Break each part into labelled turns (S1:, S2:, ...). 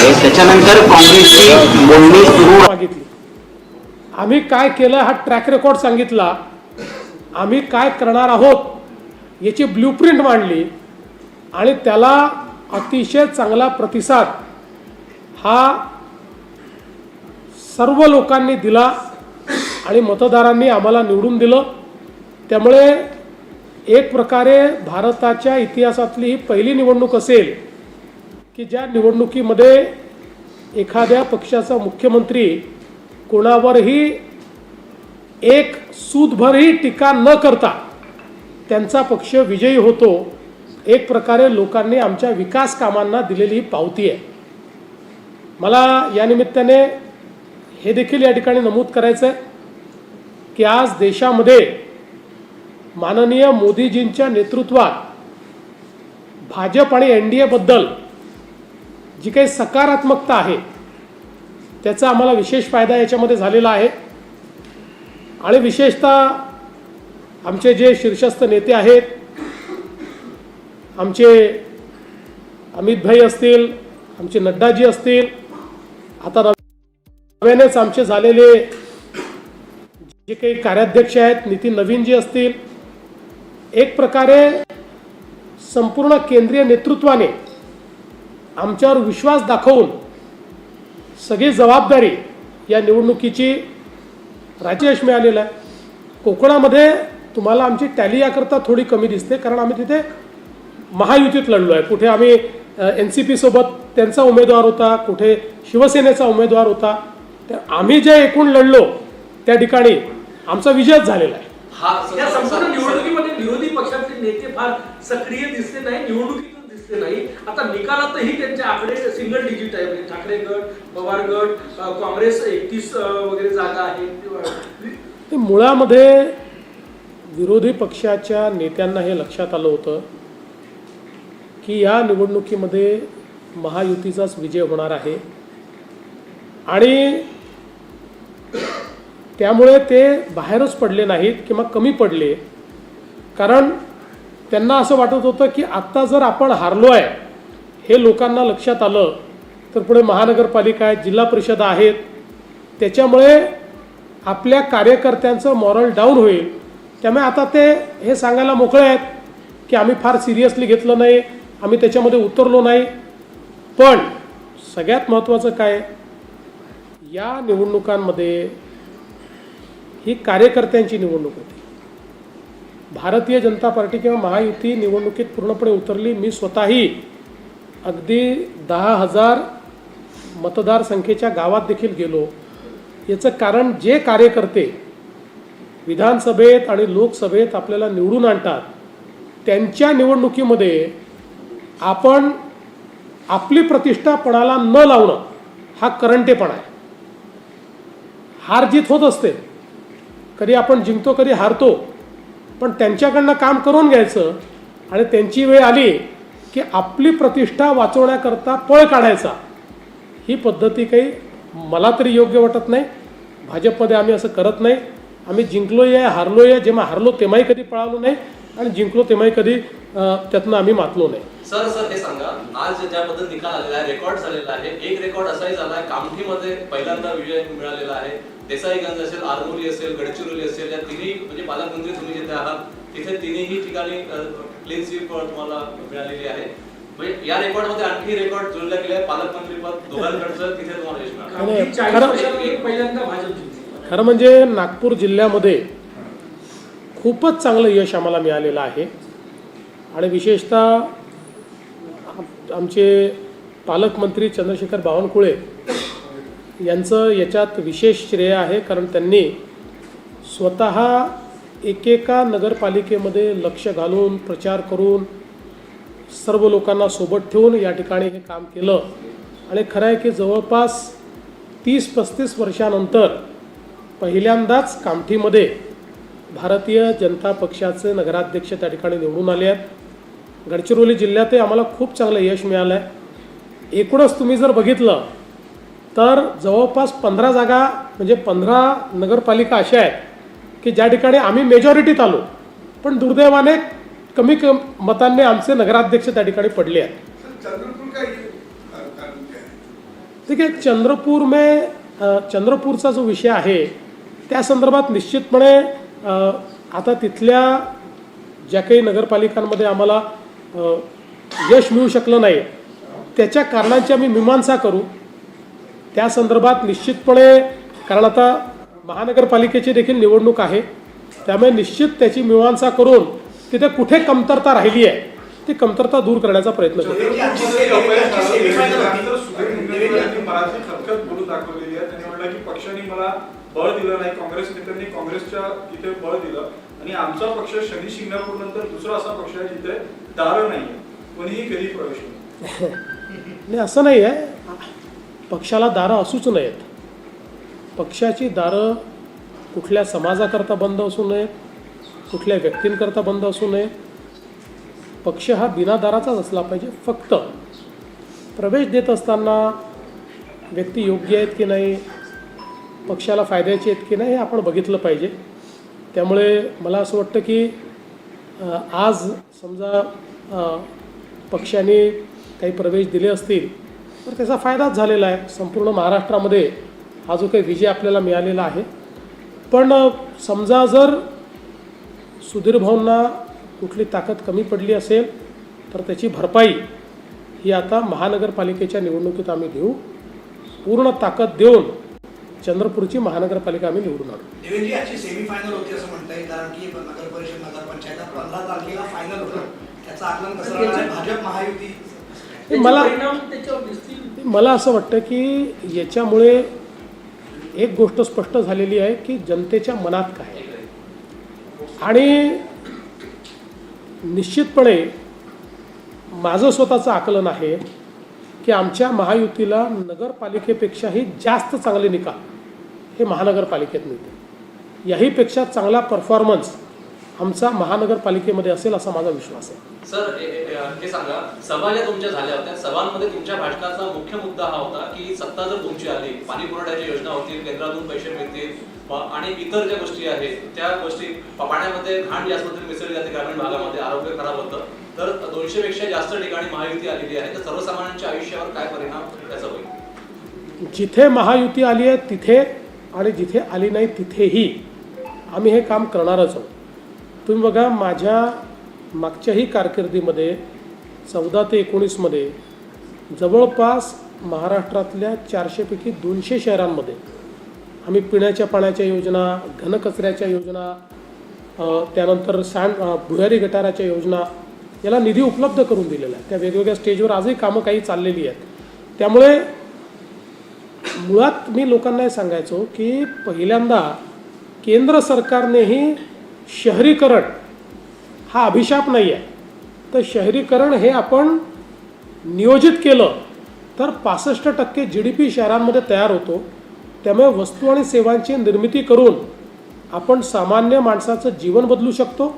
S1: आहे. त्याच्यानंतर काँग्रेसची बोलणी सुरू
S2: मागितली. आम्ही काय केलं हा ट्रॅक रेकॉर्ड सांगितला. आम्ही काय करणार आहोत याची ब्ल्यूप्रिंट मांडली. आणि त्याला अतिशय चांगला प्रतिसाद हा सर्व लोकांनी दिला आणि मतदारांनी आम्हाला निवडून दिलं. त्यामुळे एक प्रकारे भारताच्या इतिहासातली ही पहिली निवडणूक असेल की ज्या निवडणुकीमध्ये एखाद्या पक्षाचा मुख्यमंत्री कोणावरही एक सूदभरही टीका न करता त्यांचा पक्ष विजयी होतो एक प्रकारे लोकांनी आमच्या विकास कामांना दिलेली ही पावती आहे. मला या निमित्ताने हे देखील या ठिकाणी नमूद करायचं आहे की आज देशामध्ये माननीय मोदीजींच्या नेतृत्वात भाजप आणि एन डी एबद्दल जी काही सकारात्मकता आहे त्याचा आम्हाला विशेष फायदा याच्यामध्ये झालेला आहे. आणि विशेषतः आमचे जे शीर्षस्थ नेते आहेत आमचे अमितभाई असतील आमचे नड्डाजी असतील आता नव्यानेच आमचे झालेले जे काही कार्याध्यक्ष आहेत नितीन नवीनजी असतील एक प्रकारे संपूर्ण केंद्रीय नेतृत्वाने आमच्यावर विश्वास दाखवून सगळी जबाबदारी या निवडणुकीची राज्यश मिळालेलं आहे. कोकणामध्ये तुम्हाला आमची टॅली याकरता थोडी कमी दिसते कारण आम्ही तिथे महायुतीत लढलो आहे. कुठे आम्ही एन सी पीसोबत त्यांचा उमेदवार होता कुठे शिवसेनेचा उमेदवार होता. तर आम्ही जे एकूण लढलो त्या ठिकाणी आमचा विजयच झालेला आहे.
S3: हा
S4: या संपूर्ण निवडणुकीमध्ये विरोधी पक्षातले नेते फार सक्रिय दिसले नाही. निवडणुकी ते नाही. आता निकालातही त्यांचे आकडे सिंगल डिजिट आहे म्हणजे ठाकरे गट पवार गट काँग्रेस एकतीस वगैरे जागा आहे
S2: ते मुळामध्ये विरोधी पक्षाच्या नेत्यांना हे लक्षात आलं होतं की या निवडणुकीमध्ये महायुतीचाच विजय होणार आहे. आणि त्यामुळे ते बाहेरच पडले नाहीत किंवा कमी पडले. कारण त्यांना असं वाटत होतं की आत्ता जर आपण हारलो आहे हे लोकांना लक्षात आलं तर पुढे महानगरपालिका आहेत जिल्हा परिषद आहेत त्याच्यामुळे आपल्या कार्यकर्त्यांचं मॉरल डाऊन होईल. त्यामुळे आता ते हे सांगायला मोकळे आहेत की आम्ही फार सिरियसली घेतलं नाही आम्ही त्याच्यामध्ये उतरलो नाही. पण सगळ्यात महत्त्वाचं काय? या निवडणुकांमध्ये ही कार्यकर्त्यांची निवडणूक होती. भारतीय जनता पार्टी किंवा महायुती निवडणुकीत पूर्णपणे उतरली. मी स्वतःही अगदी दहा हजार मतदारसंख्येच्या गावात देखील गेलो. याचं कारण जे कार्यकर्ते विधानसभेत आणि लोकसभेत आपल्याला निवडून आणतात त्यांच्या निवडणुकीमध्ये आपण आपली प्रतिष्ठा पणाला न लावणं हा करंटेपणा आहे. हार जीत होत असते. कधी आपण जिंकतो कधी हारतो. पण त्यांच्याकडनं काम करून घ्यायचं. आणि त्यांची वेळ आली की आपली प्रतिष्ठा वाचवण्याकरता पळ काढायचा. ही पद्धती काही मला तरी योग्य वाटत नाही. भाजपमध्ये आम्ही असं करत नाही. आम्ही जिंकलोही आहे हारलोही आहे जेव्हा हारलो तेव्हाही कधी पळालो नाही. आणि जिंकलो तेव्हाही कधी त्यातनं आम्ही मातलो नाही.
S3: सर सर हे सांगा. आज ज्याबद्दल निकाल आलेला आहे रेकॉर्ड झालेला आहे. एक रेकॉर्ड असाही झाला आहे कामठीमध्ये पहिल्यांदा विजय मिळालेला आहे. देसाईगंज असेल आरमोरी असेल गडचिरोली असेल या तिन्ही म्हणजे पालकमंत्री तुम्ही जिथे आहात तिथे तिन्ही ठिकाणी क्लीन स्वीप तुम्हाला मिळालेली आहे. म्हणजे या रेकॉर्डमध्ये आणखी रेकॉर्ड गेले पालकमंत्री पद दोघांकडचं तिथे तुम्हाला यश मिळालं.
S2: खरं-
S4: वर्षानंतर पहिल्यांदा भाजप जिंकली
S2: खरं म्हणजे नागपूर जिल्ह्यामध्ये खूपच चांगलं यश आम्हाला मिळालेलं आहे. आणि विशेषतः आम- आमचे पालकमंत्री चंद्रशेखर बावनकुळे यांचं याच्यात विशेष श्रेय आहे कारण त्यांनी स्वतः एकेका नगरपालिकेमध्ये लक्ष घालून प्रचार करून सर्व लोकांना सोबत ठेवून या ठिकाणी हे काम केलं. आणि खरं आहे की जवळपास तीस पस्तीस वर्षानंतर पहिल्यांदाच कामठीमध्ये भारतीय जनता पक्षाचे नगराध्यक्ष त्या ठिकाणी निवडून आले आहेत. गडचिरोली जिल्ह्यातही आम्हाला खूप चांगलं यश मिळालं आहे एकूणच तुम्ही जर बघितलं तर जवळपास पंधरा जागा म्हणजे पंधरा नगरपालिका अशा आहेत की ज्या ठिकाणी आम्ही मेजॉरिटीत आलो. पण दुर्दैवाने कमी कम मतांनी आमचे नगराध्यक्ष त्या ठिकाणी पडले आहेत.
S5: ठीक
S2: आहे चंद्रपूर में चंद्रपूरचा जो विषय आहे त्या संदर्भात निश्चितपणे आता तिथल्या ज्या काही नगरपालिकांमध्ये आम्हाला यश मिळू शकलं नाही त्याच्या कारणांची आम्ही मीमांसा करू. त्या संदर्भात निश्चितपणे कारण आता महानगरपालिकेची देखील निवडणूक आहे त्यामुळे निश्चित त्याची मीमांसा करून तिथे कुठे कमतरता राहिली आहे ती कमतरता दूर करण्याचा प्रयत्न करू
S5: देवेंद्रजी, आजची सेमी- आजची सेमीफायनल होती. देवेंद्रजी,
S6: मराठी खतखत बोलून दाखवलेली आहे त्यांनी म्हटलं की पक्षाने मला बळ दिलं नाही काँग्रेस नेत्यांनी काँग्रेसच्या इथे बळ दिलं आणि आमचा पक्ष शनी शिंगणापूर नंतर दुसरा असा पक्ष आहे जिथे दार नाही कोणीही कधी प्रवेश नाही
S2: नाही असं नाही आहे पक्षाला दारं असूच नयेत. पक्षाची दारं कुठल्या समाजाकरता बंद असू नयेत कुठल्या व्यक्तींकरता बंद असू नये पक्ष हा बिना दाराचाच असला पाहिजे फक्त. प्रवेश देत असताना व्यक्ती योग्य आहेत की नाही पक्षाला फायद्याचे आहेत की नाही हे आपण बघितलं पाहिजे. त्यामुळे मला असं वाटतं की आज समजा पक्षाने काही प्रवेश दिले असतील तर त्याचा फायदाच झालेला आहे. संपूर्ण महाराष्ट्रामध्ये हा जो काही विजय आपल्याला मिळालेला आहे. पण समजा जर सुधीर भाऊंना कुठली ताकद कमी पडली असेल तर त्याची भरपाई ही आता महानगरपालिकेच्या निवडणुकीत आम्ही देऊ. पूर्ण ताकद देऊन चंद्रपूरची महानगरपालिका आम्ही निवडून आणू.
S5: सेमीफायनल होती असं म्हणता येईल कारण की नगर परिषद नगरपंचायत पंधरा तारखेला फायनल होतं. त्याचं आकलन कसं राहणार आहे? भाजप महायुती
S2: मला मला असं वाटतं की याच्यामुळे एक गोष्ट स्पष्ट झालेली आहे की जनतेच्या मनात काय. आणि निश्चितपणे माझं स्वतःचं आकलन आहे की आमच्या महायुतीला नगरपालिकेपेक्षाही जास्त चांगले निकाल हे महानगरपालिकेत मिळते याहीपेक्षा चांगला परफॉर्मन्स आमचा महानगरपालिकेमध्ये असेल असा माझा विश्वास आहे.
S3: सर हे- सांगा सभा ज्या तुमच्या झाल्या होत्या सभांमध्ये तुमच्या भाषणाचा मुख्य मुद्दा हा होता की सत्ता जर तुमची आली पाणी पुरवठ्याच्या योजना होतील केंद्रातून पैसे मिळतील आणि इतर ज्या गोष्टी आहेत त्या गोष्टी पाण्यामध्ये घाण जास्त मिसळली जाते ग्रामीण भागामध्ये आरोग्य खराब होतं तर दोनशे पेक्षा जास्त ठिकाणी महायुती आलेली आहे तर सर्वसामान्यांच्या आयुष्यावर काय परिणाम त्याचा होईल?
S2: जिथे महायुती आली आहे तिथे आणि जिथे आली नाही तिथेही आम्ही हे काम करणारच आहोत. तुम्ही बघा माझ्या मागच्याही कारकिर्दीमध्ये चौदा ते एकोणीसमध्ये जवळपास महाराष्ट्रातल्या चारशेपैकी दोनशे शहरांमध्ये आम्ही पिण्याच्या पाण्याच्या योजना घनकचऱ्याच्या योजना त्यानंतर सांड भुयारी गटाराच्या योजना याला निधी उपलब्ध करून दिलेला आहे. त्या वेगवेगळ्या स्टेजवर आजही कामं काही चाललेली आहेत. त्यामुळे मुळात मी लोकांना हे सांगायचो की पहिल्यांदा केंद्र सरकारनेही शहरीकरण हा अभिशाप नाही आहे तर शहरीकरण हे आपण नियोजित केलं तर पासष्ट टक्के जी डी पी शहरांमध्ये तयार होतो. त्यामुळे वस्तू आणि सेवांची निर्मिती करून आपण सामान्य माणसाचं जीवन बदलू शकतो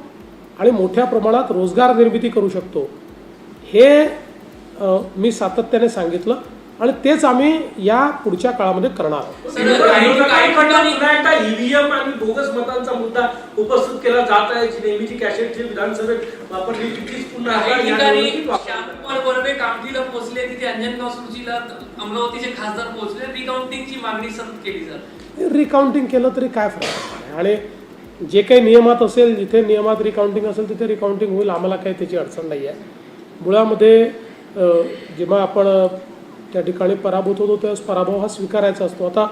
S2: आणि मोठ्या प्रमाणात रोजगार निर्मिती करू शकतो. हे मी सातत्याने सांगितलं. आणि तेच आम्ही या पुढच्या काळामध्ये करणार. आहोत
S4: ईव्हीएम आणि बोगस मतांचा मुद्दा उपस्थित केला. जात आहे जी नेहमीची कॅसेटची विधानसभेत वापरली तीच पुन्हा
S7: कामठीला पोहोचले. तिथे अंजनगाव सुरुचीला अमरावतीचे खासदार पोहोचले. रिकाउंटिंगची मागणी सतत केली जाते
S2: रिकाउंटिंग केलं तरी काय फरक आणि जे काही नियमात असेल जिथे नियमात रिकाउंटिंग असेल तिथे रिकाउंटिंग होईल. आम्हाला काही त्याची अडचण नाही आहे मुळामध्ये जेव्हा आपण त्या ठिकाणी पराभूत होतो त्यावेळेस पराभव हा स्वीकारायचा असतो. आता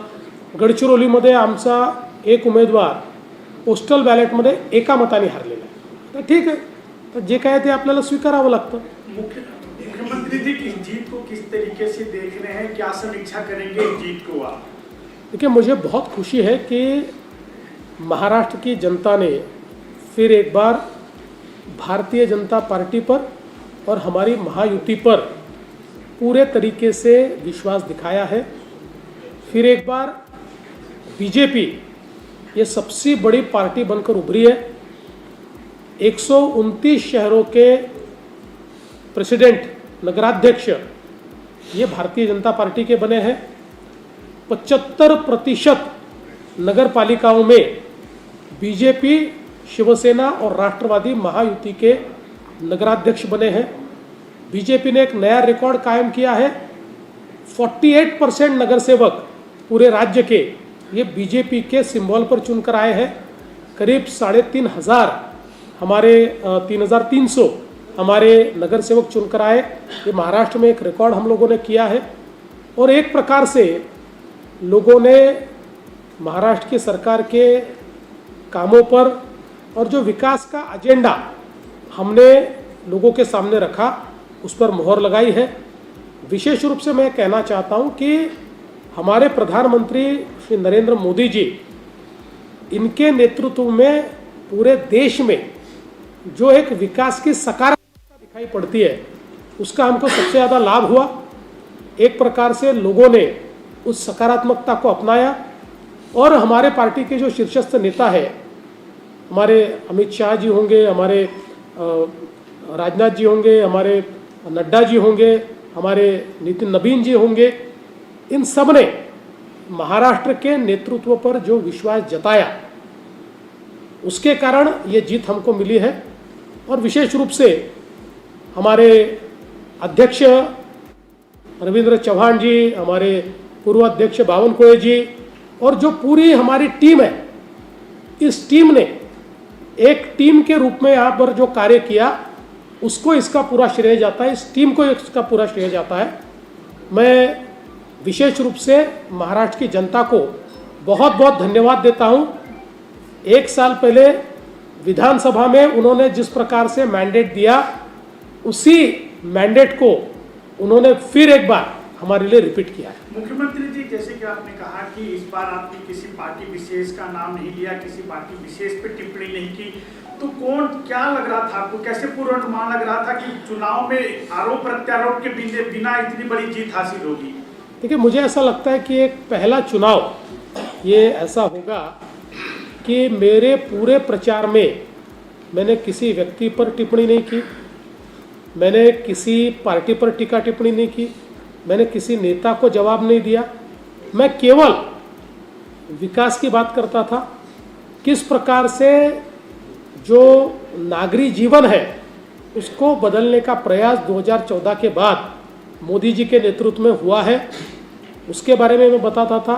S2: गडचिरोलीमध्ये आमचा एक उमेदवार पोस्टल बॅलेटमध्ये एका मताने हारलेला आहे. तर ठीक आहे. तर जे काय ते आपल्याला स्वीकारावं लागतं.
S8: मुख्य मुख्यमंत्री जी की जीत को किस तरीके से देख रहे हैं क्या समीक्षा करेंगे इस जीत को आप?
S2: देखिए मुझे बहुत खुशी है कि महाराष्ट्र की जनता ने फिर एक बार भारतीय जनता पार्टी पर और हमारी महायुति पर पूरे तरीके से विश्वास दिखाया है। फिर एक बार बीजेपी ये सबसे बड़ी पार्टी बनकर उभरी है। 129 शहरों के प्रेसिडेंट, नगराध्यक्ष ये भारतीय जनता पार्टी के बने हैं। पचहत्तर प्रतिशत नगर पालिकाओं में बीजेपी, शिवसेना और राष्ट्रवादी महायुति के नगराध्यक्ष बने हैं। बीजेपी ने एक नया रिकॉर्ड कायम किया है। 48 परसेंट नगर सेवक पूरे राज्य के ये बीजेपी के सिंबल पर चुनकर आए हैं। करीब साढ़े तीन हज़ार हमारे तीन हज़ार तीन सौ हमारे नगर सेवक चुनकर आए। ये महाराष्ट्र में एक रिकॉर्ड हम लोगों ने किया है। और एक प्रकार से लोगों ने महाराष्ट्र की सरकार के कामों पर और जो विकास का एजेंडा हमने लोगों के सामने रखा उस पर मोहर लगाई है। विशेष रूप से मैं कहना चाहता हूँ कि हमारे प्रधानमंत्री श्री नरेंद्र मोदी जी, इनके नेतृत्व में पूरे देश में जो एक विकास की सकारात्मकता दिखाई पड़ती है, उसका हमको सबसे ज़्यादा लाभ हुआ। एक प्रकार से लोगों ने उस सकारात्मकता को अपनाया और हमारे पार्टी के जो शीर्षस्थ नेता है, हमारे अमित शाह जी होंगे, हमारे राजनाथ जी होंगे, हमारे नड्डा जी होंगे, हमारे नितिन नवीन जी होंगे, इन सबने महाराष्ट्र के नेतृत्व पर जो विश्वास जताया, उसके कारण ये जीत हमको मिली है। और विशेष रूप से हमारे अध्यक्ष रविंद्र चौहान जी, हमारे पूर्व अध्यक्ष बावनकुळे जी, और जो पूरी हमारी टीम है, इस टीम ने एक टीम के रूप में यहाँ पर जो कार्य किया उसको इसका पूरा श्रेय जाता है, इस टीम को इसका पूरा श्रेय जाता है। मैं विशेष रूप से महाराष्ट्र की जनता को बहुत बहुत धन्यवाद देता हूँ। एक साल पहले विधानसभा में उन्होंने जिस प्रकार से मैंडेट दिया, उसी मैंडेट को उन्होंने फिर एक बार हमारे लिए रिपीट किया है।
S8: मुख्यमंत्री जी, जैसे कि आपने कहा कि इस बार आपने किसी पार्टी विशेष का नाम नहीं लिया, किसी पार्टी विशेष पे टिप्पणी नहीं की तो कौन क्या लग रहा था? आपको कैसे पूर्वानुमान लग रहा था कि चुनाव में आरोप प्रत्यारोप के बिना इतनी बड़ी जीत हासिल होगी?
S2: देखिए, मुझे ऐसा लगता है कि एक पहला चुनाव, ये ऐसा होगा कि मेरे पूरे प्रचार में मैंने किसी व्यक्ति पर टिप्पणी नहीं की, मैंने किसी पार्टी पर टीका टिप्पणी नहीं की, मैंने किसी नेता को जवाब नहीं दिया। मैं केवल विकास की बात करता था, किस प्रकार से जो नागरी जीवन है उसको बदलने का प्रयास 2014 के बाद मोदी जी के नेतृत्व में हुआ है। उसके बारे में मैं बताता था,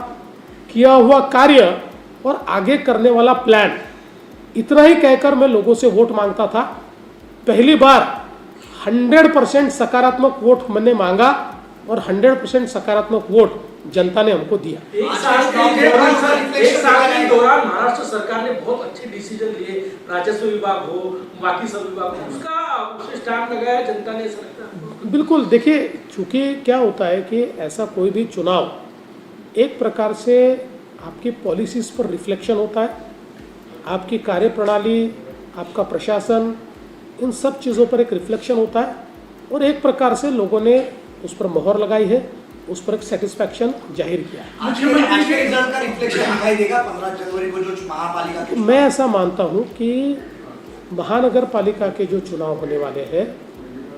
S2: किया हुआ कार्य और आगे करने वाला प्लान इतना ही कहकर मैं लोगों से वोट माँगता था। पहली बार 100 परसेंट सकारात्मक वोट मैंने मांगा। और 100 परसेंट सकारात्मक वोट जनता ने हमको दिया।
S4: एक साल के दौरान एक साल के दौरान महाराष्ट्र सरकार ने बहुत अच्छे डिसीज़न लिए। राजस्व विभाग हो बाकी सब विभाग हो उसका उसे लगाया जनता ने
S2: बिल्कुल देखिए चूँकि क्या होता है कि ऐसा कोई भी चुनाव एक प्रकार से आपकी पॉलिसीज़ पर रिफ्लेक्शन होता है। आपकी कार्यप्रणाली आपका प्रशासन इन सब चीज़ों पर एक रिफ्लेक्शन होता है। और एक प्रकार से लोगों ने उस पर मोहर लगाई है उस पर एक सेटिस्फैक्शन ज़ाहिर किया है।
S5: आज के रिज़ल्ट का दिखाई देगा जनवरी को जो महापालिका
S2: मैं ऐसा मानता हूँ कि महानगर पालिका के जो चुनाव होने वाले हैं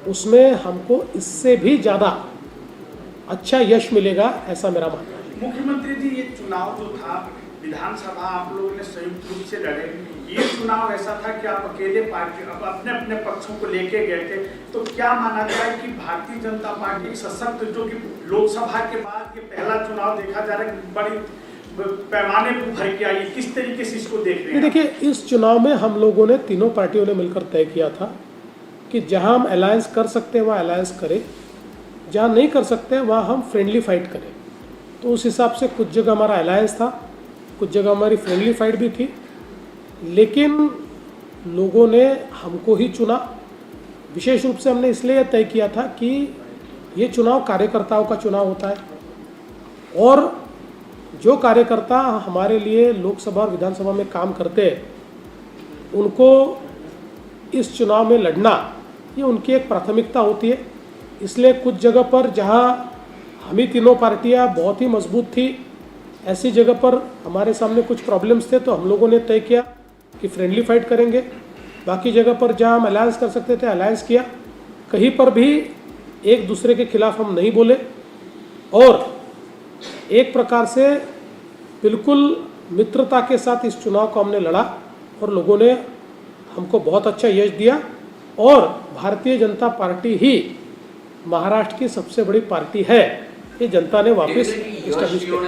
S2: उसमें हमको इससे भी ज़्यादा अच्छा यश मिलेगा ऐसा मेरा मानना है।
S8: मुख्यमंत्री जी ये चुनाव जो था विधानसभा आप लोगों ने संयुक्त रूप से लड़े ये चुनाव ऐसा था कि आप अकेले पार्टी, अब अपने अपने पक्षों को लेके गए थे। तो क्या माना जाए कि भारतीय जनता पार्टी सशक्त, जो कि लोकसभा के बाद ये पहला चुनाव देखा जा रहा है, बड़ी पैमाने पर भर के आई। किस तरीके से इसको देख रहे हैं
S2: देखिए, इस चुनाव में हम लोगों ने तीनों पार्टियों ने मिलकर तय किया था कि जहाँ हम अलायंस कर सकते हैं, वहाँ अलायंस करें। जहाँ नहीं कर सकते, वहाँ हम फ्रेंडली फाइट करें। तो उस हिसाब से कुछ जगह हमारा अलायंस था, कुछ जगह हमारी फ्रेंडली फाइट भी थी। लेकिन लोगों ने हमको ही चुना। विशेष रूप से हमने इसलिए तय किया था कि ये चुनाव कार्यकर्ताओं का चुनाव होता है। और जो कार्यकर्ता हमारे लिए लोकसभा और विधानसभा में काम करते हैं, उनको इस चुनाव में लड़ना, ये उनकी एक प्राथमिकता होती है। इसलिए कुछ जगह पर जहाँ हम ही तीनों पार्टियाँ बहुत ही मज़बूत थी, ऐसी जगह पर हमारे सामने कुछ प्रॉब्लम्स थे तो हम लोगों ने तय किया। कि फ्रेंडली फाइट करेंगे। बाकी जगह पर जहाँ हम अलायंस कर सकते थे अलायंस किया। कहीं पर भी एक दूसरे के खिलाफ हम नहीं बोले। और एक प्रकार से बिल्कुल मित्रता के साथ इस चुनाव को हमने लड़ा और लोगों ने हमको बहुत अच्छा यश दिया। और भारतीय जनता पार्टी ही महाराष्ट्र की सबसे बड़ी पार्टी है। हे जनताने वापस
S9: Definitely
S2: इस्टॅब्लिश केलं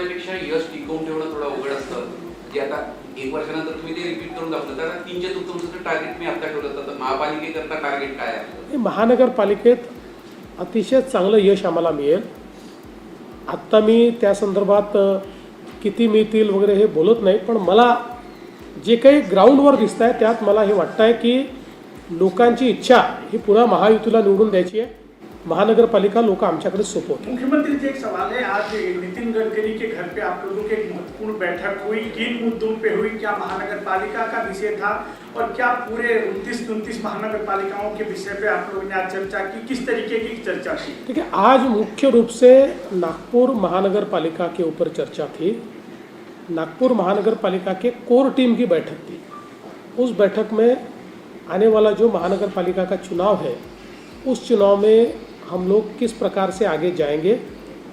S9: एक वर्षानंतर तुम्ही ते रिपीट करून दाखवलं तर तीनच्या तुमचं टार्गेट मी आता ठेवलं तर महापालिकेकरता टार्गेट काय आहे?
S2: महानगरपालिकेत अतिशय चांगलं यश आम्हाला मिळेल. आत्ता मी त्या संदर्भात किती मिळतील वगैरे हे बोलत नाही पण मला जे काही ग्राउंडवर दिसत आहे त्यात मला हे वाटतं आहे की लोकांची इच्छा ही पुन्हा महायुतीला निवडून द्यायची आहे. महानगरपालिका लोक आमच्याकडे सोपवतात
S8: मुख्यमंत्री जी एक सवाल है आज नितिन गडकरी के घर पे आप लोगों की एक महत्वपूर्ण बैठक हुई. किन मुद्दों पे हुई? क्या महानगर पालिका का विषय था? और क्या पूरे उनतीस उनतीस महानगर पालिकाओं के विषय पे आप लोगों ने आज चर्चा की? किस तरीके की चर्चा की?
S2: ठीक है आज मुख्य रूप से नागपुर महानगर पालिका के ऊपर चर्चा थी। नागपुर महानगर पालिका के कोर टीम की बैठक थी। उस बैठक में आने वाला जो महानगर पालिका का चुनाव है उस चुनाव में हम लोग किस प्रकार से आगे जाएंगे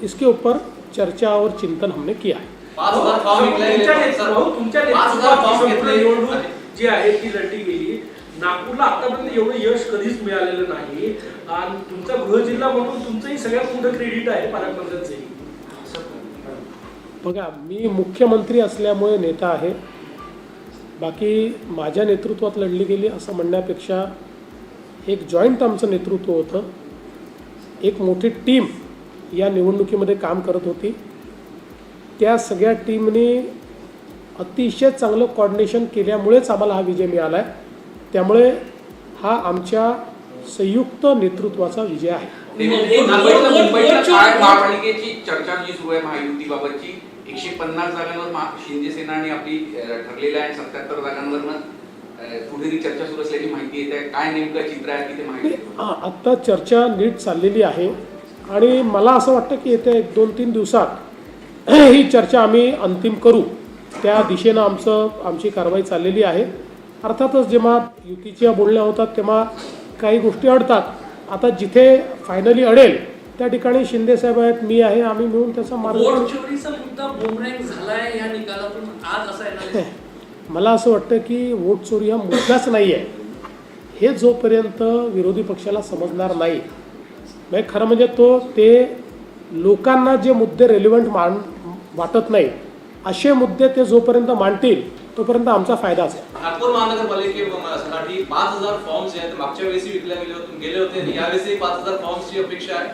S2: इसके ऊपर चर्चा और चिंतन हमने किया है।
S4: जी आहे ती लढली गेली. नागपूरला आतापर्यंत एवढं यश कधीच मिळालेलं नाही. आणि तुमचा गृह जिल्हा म्हणून तुमचंही सगळ्यात मोठं क्रेडिट आहे पालकमंत्र्यांचंही.
S2: बघा मी मुख्यमंत्री असल्यामुळे नेता आहे. बाकी माझ्या नेतृत्वात लढली गेली असं म्हणण्यापेक्षा एक जॉईंट आमचं नेतृत्व होतं. एक मोठी टीम या निवडणुकीमध्ये काम करत होती. त्या सगळ्या टीमने अतिशय चांगलं कॉर्डिनेशन केल्यामुळेच आम्हाला हा विजय मिळाला आहे त्यामुळे हा आमच्या संयुक्त नेतृत्वाचा विजय आहे.
S9: महापालिकेची चर्चा जी सुरू आहे महायुतीबाबतची. एकशे पन्नास जागांवर शिंदे सेना आणि आपली ठरलेल्या आहे सत्याहत्तर जागांवर कुठेतरी चर्चा सुरू असल्याची माहिती येते काय नेमकं चित्र आहे तिथे माहिती
S2: आ- आत्ता चर्चा नीट चाललेली आहे. आणि मला असं वाटतं की येत्या एक दोन तीन दिवसात ही चर्चा आम्ही अंतिम करू. त्या दिशेनं आमचं आमची कारवाई चाललेली आहे. अर्थातच जेव्हा युतीच्या बोलण्या होतात तेव्हा काही गोष्टी अडतात. आता जिथे फायनली अडेल त्या ठिकाणी शिंदे साहेब आहेत मी आहे आम्ही मिळून त्याचा मार्ग मला असं वाटतं की वोट चोरी हा मुद्दाच नाही आहे हे जोपर्यंत विरोधी पक्षाला समजणार नाही म्हणजे खरं म्हणजे तो ते लोकांना जे मुद्दे रेलिव्हंट मान वाटत नाही असे मुद्दे ते जोपर्यंत मांडतील तोपर्यंत आमचा फायदा असेल
S3: नागपूर महानगरपालिकेसाठी पाच हजार फॉर्म्स आहेत मागच्या वेळेस विकल्या गेले होते गेले यावेळेस पाच हजार फॉर्म्सची अपेक्षा आहे?